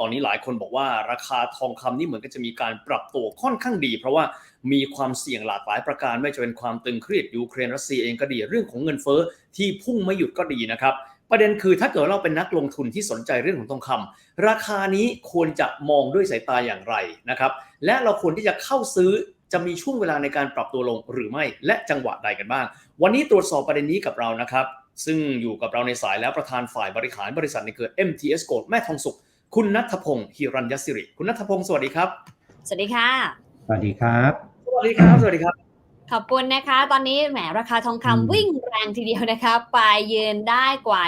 ตอนนี้หลายคนบอกว่าราคาทองคำนี่เหมือนกับจะมีการปรับตัวค่อนข้างดี เพราะว่ามีความเสี่ยงหลากหลายประการ ไม่ว่าจะเป็นความตึงเครียดยูเครนรัสเซียเองก็ดีเรื่องของเงินเฟ้อที่พุ่งไม่หยุดก็ดีนะครับประเด็นคือถ้าเกิดเราเป็นนักลงทุนที่สนใจเรื่องของทองคำราคานี้ควรจะมองด้วยสายตาอย่างไรนะครับและเราควรที่จะเข้าซื้อจะมีช่วงเวลาในการปรับตัวลงหรือไม่และจังหวะใดกันบ้าง วันนี้ตรวจสอบประเด็นนี้กับเรานะครับ ซึ่งอยู่กับเราในสายแล้วประธานฝ่ายบริหารบริษัทในเครือ MTS Gold แม่ทองสุข คุณนัทพงศ์ฮิรัญยศิริ คุณนัทพงศ์สวัสดีครับ สวัสดีค่ะ สวัสดีครับ สวัสดีครับ สวัสดีครับ ขอบคุณนะคะ ตอนนี้แหมราคาทองอืมคำวิ่งแรงทีเดียวนะคะ ไปยืนได้กว่า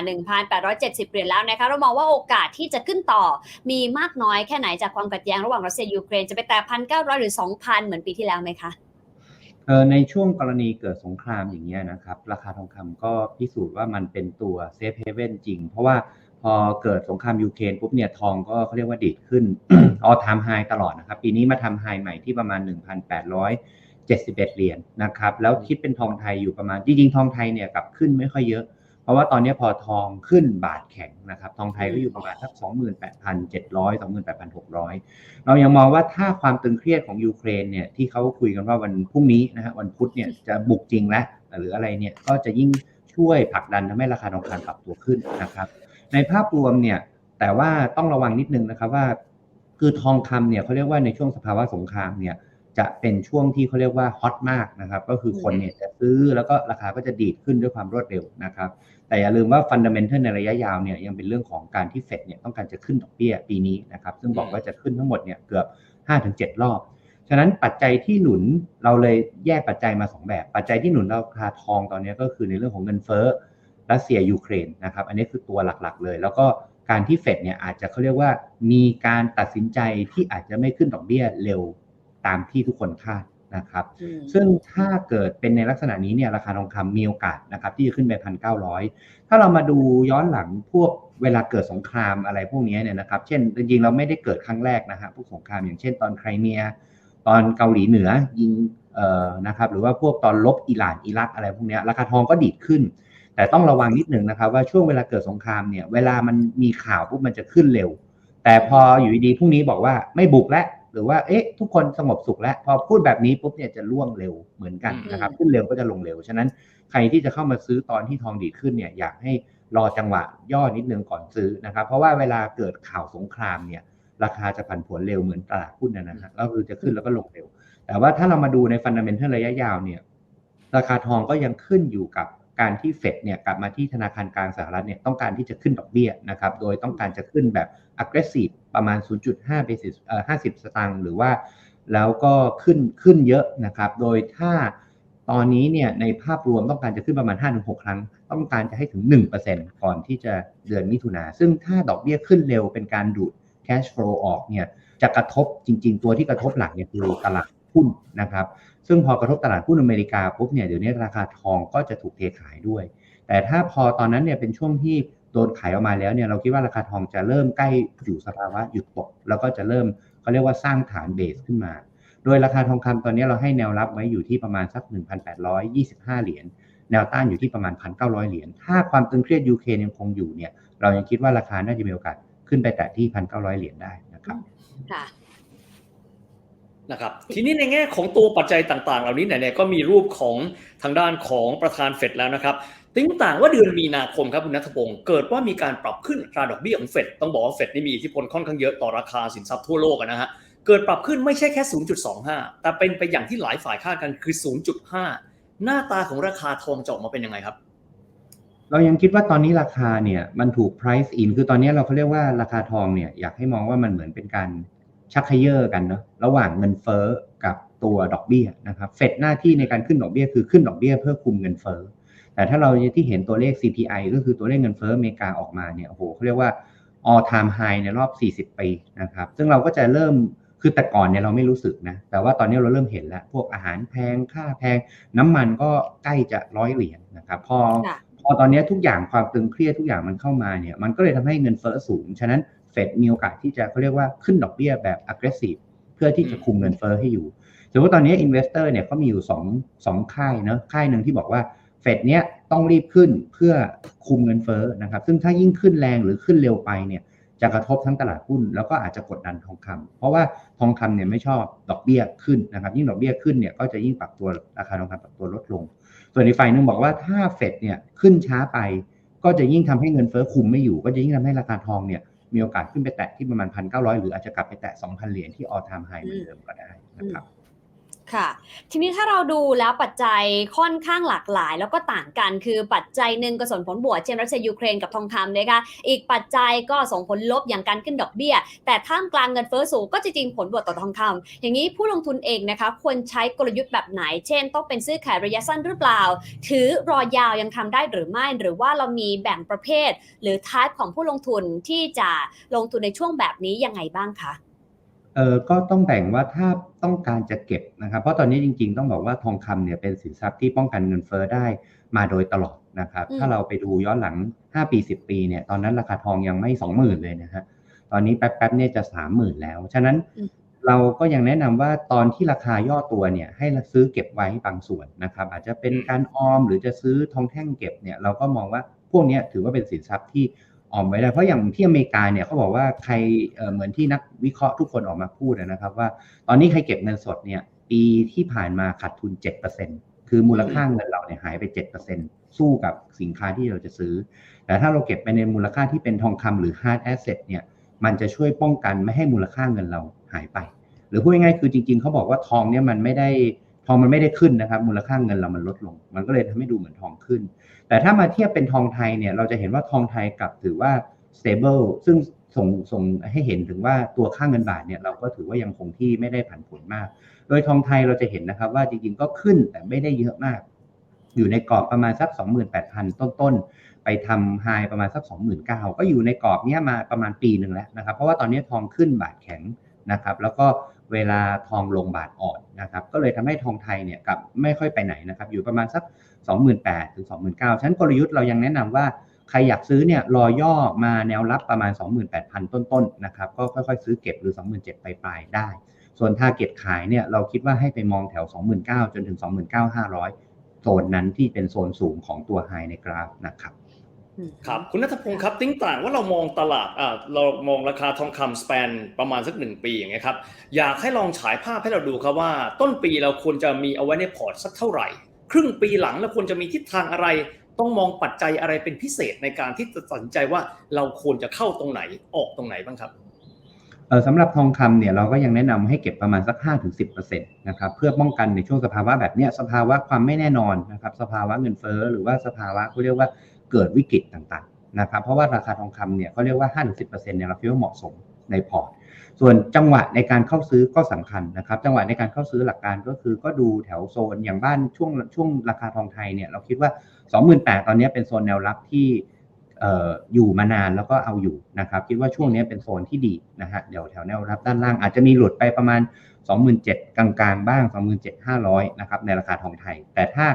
1,870 เหรียญแล้วนะคะ เรามองว่าโอกาสที่จะขึ้นต่อ มีมากน้อยแค่ไหนจากความขัดแย้งระหว่างรัสเซียยูเครนจะไปแต่1,900หรือ2,000เหมือนปีที่แล้วไหมคะเอ่อในช่วงกรณีเกิดสงครามอย่างเงี้ยนะครับ ราคาทองคำก็พิสูจน์ว่ามันเป็นตัวเซฟเฮเว่นจริง เพราะว่า พอเกิดสงครามยูเครนปุ๊บเนี่ยทองก็เขาเรียกว่าดีดขึ้นออทามไฮตลอดนะครับ ปีนี้มาทำไฮใหม่ที่ประมาณ 1,871 เหรียญนะครับ แล้วคิดเป็นทองไทยอยู่ประมาณ จริงๆ ทองไทยเนี่ยกลับขึ้นไม่ค่อยเยอะ เพราะว่าตอนนี้พอทองขึ้นบาทแข็งนะครับ ทองไทยก็อยู่ประมาณสัก 28,700 28,600 เรายังมองว่าถ้าความตึงเครียดของยูเครนเนี่ยที่เขาคุยกันว่าวันพรุ่งนี้นะฮะวันพุธเนี่ยจะบุกจริงแล้วหรืออะไรเนี่ยก็จะยิ่งช่วยผลักดันทำให้ราคาทองคำปรับตัวขึ้นนะครับ ในภาพรวมเนี่ยแต่ว่าต้องระวังนิดนึงนะครับว่า คือทองคำเนี่ยเขาเรียกว่าในช่วงสภาวะสงครามเนี่ยจะเป็นช่วงที่เขาเรียกว่าฮอตมากนะครับก็คือคนเนี่ยจะซื้อแล้วก็ราคาก็จะดีดขึ้นด้วยความรวดเร็วนะครับแต่อย่าลืมว่าฟันเดัมเ n น a ในระยะยาวเนี่ยยังเป็นเรื่องของการที่เฟดเนี่ยต้องการจะขึ้นดอกเบี้ยปีนี้นะครับซึ่งบอกว่าจะขึ้นทั้งหมดเนี่ยเกือบ 5-7 รอบ ฉะนั้นปัจจัยที่หนุนเราเลยแยกปัจจัยมา 2 แบบ ปัจจัยที่หนุนราคาทองตอนนี้ก็คือในเรื่องของเงินเฟ้อ รัสเซียยูเครนนะครับ อันนี้คือตัวหลักๆเลย แล้วก็การที่เฟดเนี่ยอาจจะเขาเรียกว่ามีการตัดสินใจที่อาจจะไม่ขึ้นดอกเบี้ยเร็วตามที่ทุกคนคาดนะครับอืมซึ่งถ้าเกิดเป็นในลักษณะนี้เนี่ยราคาทองคำมีโอกาสนะครับที่จะขึ้นไปพันเก้าร้อยถ้าเรามาดูย้อนหลังพวกเวลาเกิดสงครามอะไรพวกนี้เนี่ยนะครับ เช่น จริงๆเราไม่ได้เกิดครั้งแรกนะฮะพวกสงครามอย่างเช่นตอนไครเมีย ตอนเกาหลีเหนือยิงเอ่อนะครับหรือว่าพวกตอนลบอิหร่านอิรักอะไรพวกเนี้ยราคาทองก็ดีดขึ้น แต่ต้องระวังนิดหนึ่งนะครับว่าช่วงเวลาเกิดสงครามเนี่ยเวลามันมีข่าวปุ๊บมันจะขึ้นเร็ว แต่พออยู่ดีๆพรุ่งนี้บอกว่าไม่บุกแล้วหรือว่าเอ๊ะทุกคนสงบสุขแล้ว พอพูดแบบนี้ปุ๊บเนี่ยจะล่วงเร็วเหมือนกันนะครับอืมขึ้นเร็วก็จะลงเร็ว ฉะนั้นใครที่จะเข้ามาซื้อตอนที่ทองดีดขึ้นเนี่ยอยากให้รอจังหวะย่อนิดนึงก่อนซื้อนะครับ เพราะว่าเวลาเกิดข่าวสงครามเนี่ยราคาจะผันผวนเร็วเหมือนตลาดหุ้นนะนะฮะก็คือจะขึ้นแล้วก็ลงเร็ว แต่ว่าถ้าเรามาดูในฟันดัมเ n น a ระยะยาวเนี่ยราคาทองก็ยังขึ้นอยู่กับ การที่เฟดเนี่ยกลับมาที่ธนาคารกลางสหรัฐเนี่ยต้องการที่จะขึ้นดอกเบี้ยนะครับโดยต้องการจะขึ้นแบบ aggressive ประมาณ 0.5 basis เอ่อ50 สตางค์หรือว่า แล้วก็ขึ้นขึ้นเยอะนะครับ โดยถ้าตอนนี้เนี่ยในภาพรวมต้องการจะขึ้นประมาณ 5-6 ครั้ง ต้องการจะให้ถึง 1%ก่อนที่จะเดือนมิถุนาซึ่งถ้าดอกเบี้ยขึ้นเร็วเป็นการดูด cash flow ออกเนี่ยจะกระทบจริง ๆ ตัวที่กระทบหลักเนี่ยคือตลาด หุ้นนะครับ ซึ่งพอกระทบตลาดหุ้นอเมริกาปุ๊บเนี่ยเดี๋ยวนี้ราคาทองก็จะถูกเทขายด้วย แต่ถ้าพอตอนนั้นเนี่ยเป็นช่วงที่โดนขายออกมาแล้วเนี่ยเราคิดว่าราคาทองจะเริ่มใกล้อยู่สภาวะหยุดตก แล้วก็จะเริ่มเขาเรียกว่าสร้างฐานเบสขึ้นมา โดยราคาทองคำตอนนี้เราให้แนวรับไว้อยู่ที่ประมาณสัก 1,825 เหรียญแนวต้านอยู่ที่ประมาณ 1,900 เหรียญถ้าความตึงเครียดยูเครนยังคงอยู่เนี่ยเรายังคิดว่าราคาน่าจะมีโอกาสขึ้นไปแตะที่ 1,900 เหรียญได้นะครับค่ะ นะครับทีนี้ในแง่ของตัวปัจจัยต่างๆ เหล่านี้เนี่ยก็มีรูปของทางด้านของประธานเฟดแล้วนะครับติ้งต่างว่าเดือนมีนาคมครับคุณนัทพงศ์เกิดว่ามีการปรับขึ้นราดอกเบี้ยของเฟดต้องบอกว่าเฟดนี่มีอิทธิพลค่อนข้างเยอะต่อราคาสินทรัพย์ทั่วโลกนะฮะเกิดปรับขึ้นไม่ใช่แค่ 0.25 แต่เป็นไปอย่างที่หลายฝ่ายคาดกันคือ 0.5 หน้าตาของราคาทองจะออกมาเป็นยังไงครับ เรายังคิดว่าตอนนี้ราคาเนี่ยมันถูก price in คือตอนนี้เราเขาเรียกว่าราคาทองเนี่ยอยากให้มองว่ามันเหมือนเป็นการ ชักเขย่อกันเนาะระหว่างเงินเฟ้อกับตัวดอกเบี้ยนะครับเฟดหน้าที่ในการขึ้นดอกเบี้ยคือขึ้นดอกเบี้ยเพื่อคุมเงินเฟ้อแต่ถ้าเราที่เห็นตัวเลข CPI ก็คือตัวเลขเงินเฟ้ออเมริกาออกมาเนี่ยโอ้โหเขาเรียกว่า all time high ในรอบ 40 ปีนะครับซึ่งเราก็จะเริ่มคือแต่ก่อนเนี่ยเราไม่รู้สึกนะ แต่ว่าตอนนี้เราเริ่มเห็นแล้ว พวกอาหารแพงค่าแพง น้ำมันก็ใกล้จะร้อยเหรียญนะครับพอค่ะพอตอนนี้ทุกอย่างความตึงเครียดทุกอย่างมันเข้ามาเนี่ยมันก็เลยทำให้เงินเฟ้อสูง ฉะนั้น เฟดมีโอกาสที่จะเขาเรียกว่าขึ้นดอกเบี้ยแบบ aggressive เพื่อที่จะคุมเงินเฟ้อให้อยู่สมมติว่าตอนนี้ investor เนี่ยเขามีอยู่สองสองค่ายเนาะค่ายหนึ่งที่บอกว่าเฟดเนี้ยต้องรีบขึ้นเพื่อคุมเงินเฟ้อนะครับ ซึ่งถ้ายิ่งขึ้นแรงหรือขึ้นเร็วไปเนี่ยจะกระทบทั้งตลาดหุ้นแล้วก็อาจจะกดดันทองคำเพราะว่าทองคำเนี่ยไม่ชอบดอกเบี้ยขึ้นนะครับ ยิ่งดอกเบี้ยขึ้นเนี่ยก็จะยิ่งปรับตัวราคาทองคำปรับตัวลดลง ส่วนอีกฝ่ายหนึงบอกว่าถ้าเฟดเนี่ยขึ้นช้าไป ก็จะยิ่งทำให้เงินเฟ้อคุมไม่อยู่ ก็จะยิ่งทำให้ราคาทองเนี่ย มีโอกาสขึ้นไปแตะที่ประมาณ 1,900 หรืออาจจะกลับไปแตะ 2,000 เหรียญที่ all time high เหมือนเดิมก็ได้นะครับ ค่ะ ทีนี้ถ้าเราดูแล้วปัจจัยค่อนข้างหลากหลาย แล้วก็ต่างกันคือปัจจัยหนึ่งก็ส่งผลบวกเช่นรัสเซียยูเครนกับทองคำนะคะอีกปัจจัยก็ส่งผลลบอย่างการขึ้นดอกเบี้ย แต่ท่ามกลางเงินเฟ้อสูงก็จริงผลบวกต่อทองคำอย่างนี้ผู้ลงทุนเองนะคะควรใช้กลยุทธ์แบบไหน เช่น ต้องเป็นซื้อขายระยะสั้นหรือเปล่า ถือรอยาวยังทำได้หรือไม่ หรือว่าเรามีแบ่งประเภท หรือทายของผู้ลงทุนที่จะลงทุนในช่วงแบบนี้ยังไงบ้างคะ เออก็ต้องแบ่งว่าถ้าต้องการจะเก็บนะครับ เพราะตอนนี้จริง ๆ ต้องบอกว่าทองคำเนี่ยเป็นสินทรัพย์ที่ป้องกันเงินเฟ้อได้มาโดยตลอดนะครับอืมถ้าเราไปดูย้อนหลัง 5 ปี 10 ปีเนี่ยตอนนั้นราคาทองยังไม่ 20,000 เลยนะฮะตอนนี้แป๊บๆเนี่ยจะ 30,000 แล้ว ฉะนั้นเราก็ยังแนะนำว่าตอนที่ราคาย่อตัวเนี่ยให้ซื้อเก็บไว้บางส่วนนะครับ อาจจะเป็นการออมหรือจะซื้อทองแท่งเก็บเนี่ยเราก็มองว่าพวกเนี้ยถือว่าเป็นสินทรัพย์ที่ ออมไว้ได้ เพราะอย่างที่อเมริกาเนี่ยเขาบอกว่าใครเหมือนที่นักวิเคราะห์ทุกคนออกมาพูดนะครับว่าตอนนี้ใครเก็บเงินสดเนี่ยปีที่ผ่านมาขาดทุน 7%คือมูลค่าเงินเราเนี่ยหายไป 7%สู้กับสินค้าที่เราจะซื้อ แต่ถ้าเราเก็บไปในมูลค่าที่เป็นทองคำหรือ hard asset เนี่ยมันจะช่วยป้องกันไม่ให้มูลค่าเงินเราหายไป หรือพูดง่ายๆคือจริงๆเขาบอกว่าทองเนี่ยมันไม่ได้ องมันไม่ได้ขึ้นนะครับ มูลค่าเงินเรามันลดลง มันก็เลยทำให้ดูเหมือนทองขึ้น แต่ถ้ามาเทียบเป็นทองไทยเนี่ย เราจะเห็นว่าทองไทยกลับถือว่า stable ซึ่งส่งส่งให้เห็นถึงว่าตัวค่าเงินบาทเนี่ยเราก็ถือว่ายังคงที่ไม่ได้ผันผวนมาก โดยทองไทยเราจะเห็นนะครับว่าจริงๆก็ขึ้นแต่ไม่ได้เยอะมาก อยู่ในกรอบประมาณสัก 28,000 ต้นๆ ไปทำไฮประมาณสัก 29,000 ก็อยู่ในกรอบเนี้ยมาประมาณปีหนึ่งแล้วนะครับ เพราะว่าตอนนี้ทองขึ้นบาทแข็งนะครับ แล้วก็ เวลาทองลงบาทอ่อนนะครับก็เลยทำให้ทองไทยเนี่ยกับไม่ค่อยไปไหนนะครับอยู่ประมาณสัก 28,000ถึง29,000ฉะนันกลยุทธ์เรายังแนะนำว่าใครอยากซื้อเนี่ยรอย่อมาแนวรับประมาณ 28,000 ต้นๆนะครับก็ค่อยๆ ซื้อเก็บหรือ 27,000ปลายๆได้ ส่วนทาร์เก็ตขายเนี่ยเราคิดว่าให้ไปมองแถว 29,000จนถึง 29,500 โซนนั้นที่เป็นโซนสูงของตัวไฮในกราฟนะครับ ครับคุณนัทพงศ์ครับติ้งต่างว่าเรามองตลาดอ่าเรามองราคาทองคำสเปนประมาณสักหนึ่งปีอย่างเงี้ยครับอยากให้ลองฉายภาพให้เราดูครับว่า ต้นปีเราควรจะมีเอาไว้ในพอร์ตสักเท่าไหร่ ครึ่งปีหลังเราควรจะมีทิศทางอะไร ต้องมองปัจจัยอะไรเป็นพิเศษในการที่จะตัดสินใจว่าเราควรจะเข้าตรงไหนออกตรงไหนบ้างครับเออสำหรับทองคำเนี่ยเราก็ยังแนะนำให้เก็บประมาณสัก 5-10%นะครับเพื่อป้องกันในช่วงสภาวะแบบเนี้ยสภาวะความไม่แน่นอนนะครับสภาวะเงินเฟ้อหรือว่าสภาวะเขาเรียกว่า เกิดวิกฤตต่างๆนะครับ เพราะว่าราคาทองคำเนี่ยเขาเรียกว่า5-10%เนี่ยเราคิดว่าเหมาะสมในพอร์ต ส่วนจังหวะในการเข้าซื้อก็สำคัญนะครับ จังหวะในการเข้าซื้อหลักการก็คือก็ดูแถวโซนอย่างบ้านช่วงช่วงราคาทองไทยเนี่ยเราคิดว่า 28,000ตอนนี้เป็นโซนแนวรับที่เอ่ออยู่มานานแล้วก็เอาอยู่นะครับ คิดว่าช่วงนี้เป็นโซนที่ดีนะฮะเดี๋ยวแถวแนวรับด้านล่างอาจจะมีหลุดไปประมาณ 27,000กลางๆ บ้าง 27,500นะครับในราคาทองไทย แต่ถ้า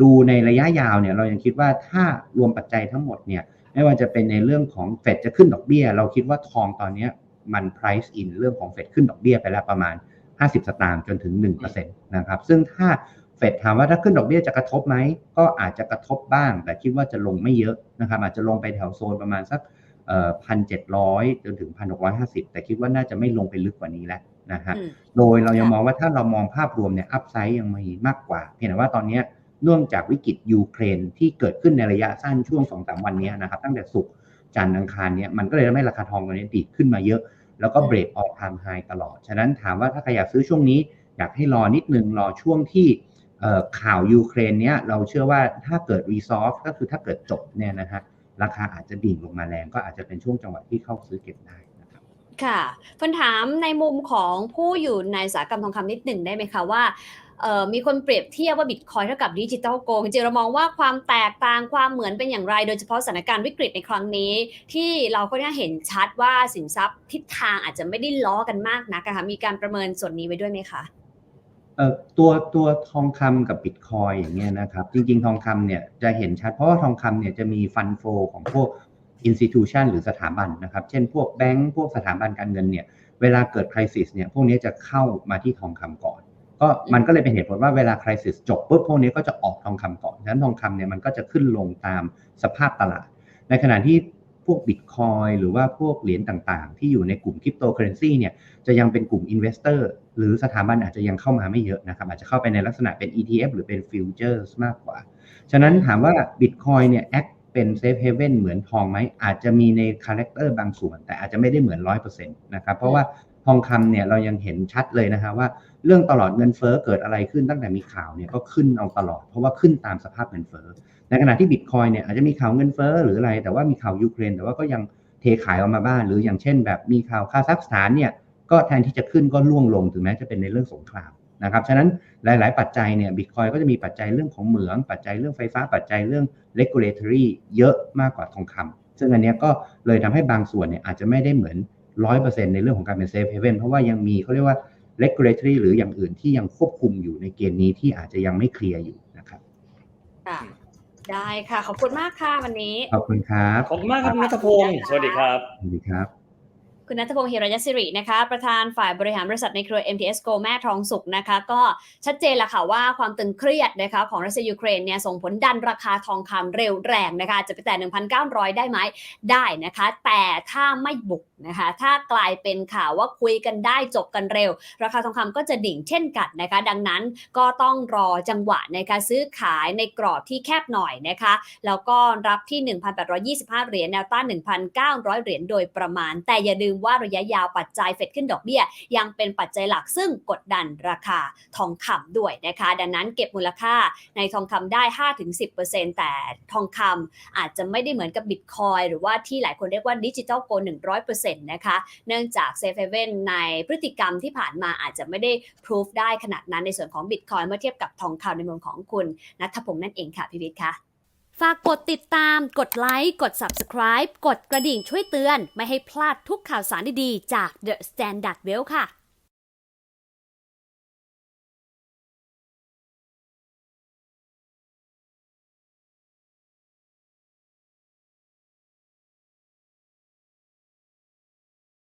ดูในระยะยาวเนี่ยเรายังคิดว่าถ้ารวมปัจจัยทั้งหมดเนี่ยไม่ว่าจะเป็นในเรื่องของเฟดจะขึ้นดอกเบี้ย เราคิดว่าทองตอนเนี้ยมัน price in เรื่องของเฟดขึ้นดอกเบี้ยไปแล้วประมาณ 50 สตางค์จนถึง1%นะครับซึ่งถ้าเฟดถามว่าถ้าขึ้นดอกเบี้ยจะกระทบไหมก็อาจจะกระทบบ้าง แต่คิดว่าจะลงไม่เยอะนะครับอาจจะลงไปแถวโซนประมาณสักพันเจ็ดร้อยจนถึงพันหกร้อยห้าสิบแต่คิดว่าน่าจะไม่ลงไปลึกกว่านี้แล้วนะฮะอืมโดยเรายังมองว่าถ้าเรามองภาพรวมเนี่ยอัพไซด์ยังมีมากกว่า เพียงแต่ว่าตอนเนี้ย เนื่องจากวิกฤตยูเครนที่เกิดขึ้นในระยะสั้นช่วงสองสามวันนี้นะครับ ตั้งแต่ศุกร์จันทร์อังคารเนี่ยมันก็เลยทำให้ราคาทองตอนนี้ดีดขึ้นมาเยอะ แล้วก็เบรกออ t ไทม์ไฮตลอด ฉะนั้นถามว่าถ้าใครอยากซื้อช่วงนี้ อยากให้รอนิดนึงรอช่วงที่ข่าวยูเครนเนี้ยเราเชื่อว่าถ้าเกิด resolve ก็คือถ้าเกิดจบเนี่ยนะฮะราคาอาจจะดิ่งลงมาแรงก็อาจจะเป็นช่วงจังหวะที่เข้าซื้อเก็บได้นะครับค่ะฟันถามในมุมของผู้อยู่ในสาหกรรมทองคำนิดหนึ่งได้ไหมคะว่า มีคนเปรียบเทียบว่าบิตคอยเท่ากับดิจิตอลโกจริงเรามองว่าความแตกต่างความเหมือนเป็นอย่างไร โดยเฉพาะสถานการณ์วิกฤตในครั้งนี้ ที่เราก็ได้เห็นชัดว่าสินทรัพย์ทิศทางอาจจะไม่ได้ล้อกันมากนักอะค่ะมีการประเมินส่วนนี้ไว้ด้วยไหมคะตัวตัวทองคำกับบิตคอยอย่างเงี้ยนะครับจริงๆ ทองคำเนี่ยจะเห็นชัดเพราะว่าทองคำเนี่ยจะมีฟันโฟของพวก institution หรือสถาบันนะครับเช่นพวกแบงก์พวกสถาบันการเงินเนี่ยเวลาเกิด crisis เนี่ยพวกนี้จะเข้ามาที่ทองคำก่อน ก็มันก็เลยเป็นเหตุผลว่าเวลา crisis จบปุ๊บพวกนี้ก็จะออกทองคำก่อนฉะนั้นทองคำเนี่ยมันก็จะขึ้นลงตามสภาพตลาด ในขณะที่พวกบิตคอยหรือว่าพวกเหรียญต่างๆ ที่อยู่ในกลุ่มคริปโตเคอเรนซีเนี่ยจะยังเป็นกลุ่มอินเวสเตอร์หรือสถาบันอาจจะยังเข้ามาไม่เยอะนะครับ อาจจะเข้าไปในลักษณะเป็น ETF หรือเป็นฟิวเจอร์สมากกว่า ฉะนั้นถามว่า Bitcoin เนี่ยแอคเป็นเซฟเฮเว่นเหมือนทองไหมอาจจะมีในคาแรคเตอร์บางส่วน แต่อาจจะไม่ได้เหมือน 100%นะครับเพราะว่า ทองคำเนี่ยเรายังเห็นชัดเลยนะฮะว่าเรื่องตลอดเงินเฟ้อเกิดอะไรขึ้นตั้งแต่มีข่าวเนี่ยก็ขึ้นเอาตลอด เพราะว่าขึ้นตามสภาพเงินเฟ้อในขณะที่บิตคอยเนี่ยอาจจะมีข่าวเงินเฟ้อหรืออะไร แต่ว่ามีข่าวยูเครน แต่ว่าก็ยังเทขายออกมาบ้างหรืออย่างเช่น แบบมีข่าวคาซัคสถานเนี่ยก็แทนที่จะขึ้นก็ล่วงลงถึงแม้จะเป็นในเรื่องสงครามนะครับฉะนั้นหลาย ๆ ปัจจัยเนี่ยบิตคอยก็จะมีปัจจัยเรื่องของเหมืองปัจจัยเรื่องไฟฟ้าปัจจัยเรื่อง regulatory เยอะมากกว่าทองคำซึ่งอันนี้ก็เลยทำให้บางส่วนเนี่ยอาจจะไม่ได้เหมือน 100%ในเรื่องของการเป็น safe haven เพราะว่ายังมีเขาเรียกว่า regulatory หรืออย่างอื่นที่ยังควบคุมอยู่ในเกณฑ์นี้ที่อาจจะยังไม่เคลียร์อยู่นะครับค่ะได้ค่ะ ขอบคุณมากค่ะวันนี้ ขอบคุณครับ ขอบคุณมากครับคุณนัทพงศ์สวัสดีครับ สวัสดีครับ คุณนัทพงศ์ฮิรัญศิรินะคะ ประธานฝ่ายบริหารบริษัทในเครือ MTS Go แม่ทองสุกนะคะ ก็ชัดเจนแล้วค่ะว่าความตึงเครียดนะคะของรัสเซียยูเครนเนี่ยส่งผลดันราคาทองคำเร็วแรงนะคะ จะไปแต่ 1,900 ได้ไหมได้นะคะ แต่ถ้าไม่บุกนะคะ ถ้ากลายเป็นข่าวว่าคุยกันได้จบกันเร็ว ราคาทองคำก็จะดิ่งเช่นกันนะคะ ดังนั้นก็ต้องรอจังหวะในการซื้อขายในกรอบที่แคบหน่อยนะคะ แล้วก็รับที่ 1,825 เหรียญแนวต้าน 1,900 เหรียญโดยประมาณ แต่อย่าลืมว่าระยะยาวปัจจัยเฟดขึ้นดอกเบี้ย ยังเป็นปัจจัยหลักซึ่งกดดันราคาทองคำด้วยนะคะ ดังนั้นเก็บมูลค่าในทองคำได้ 5-10%แต่ทองคำอาจจะไม่ได้เหมือนกับบิตคอยหรือว่าที่หลายคนเรียกว่าดิจิทัลโก100%นะคะ เนื่องจากเซฟเ a เว่นในพฤติกรรมที่ผ่านมาอาจจะไม่ได้พิสูจได้ขนาดนั้นในส่วนของบิตคอยเมื่อเทียบกับทองคำในมุมของคุณนัทพงษ์นั่นเองค่ะพี่วิทย์ค่ะฝากกดติดตาม กดไลค์ กด Subscribe กดกระดิ่งช่วยเตือน ไม่ให้พลาดทุกข่าวสารดีๆ จาก The Standard Well ค่ะ